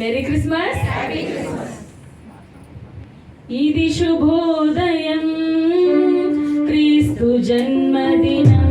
Merry Christmas ఇది శుభోదయం. క్రీస్తు జన్మదినం.